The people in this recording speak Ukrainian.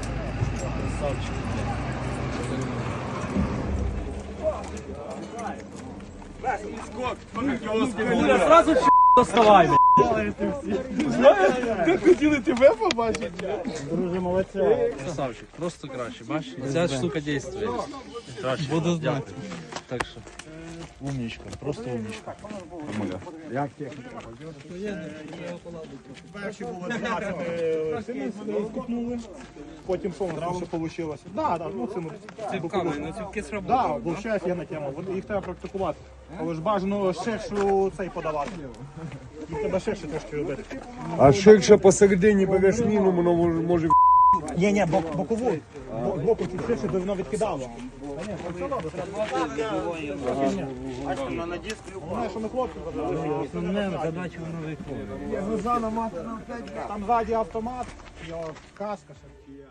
Красавчик. Юля, сразу ч доставай, Как хотіли тебе побачити. Друже, молодця. Красавчик, просто краще, бачиш? Ця штука дійствує. Буду знати. Так що. Умничка, просто умничка. Як техніка? Перші було 12. Потім що у нас ще вийшло? Да, да, ну це ми. ну цівки ціпки Да, сработало. вивчаюсь я на тему. От Їх треба практикувати. Але ж бажано ширшу цей подавати. Їх треба ширше трошки робити. А що якщо посередині береш міну, воно може, може Ні, ні, бок, бокову. Бо- Боку чуть ширше, бо воно відкидало. Та ні, все добре. Знаєш, що ми хлопці Основне задачу воно виконує. Там ззаді автомат, його каска ще є.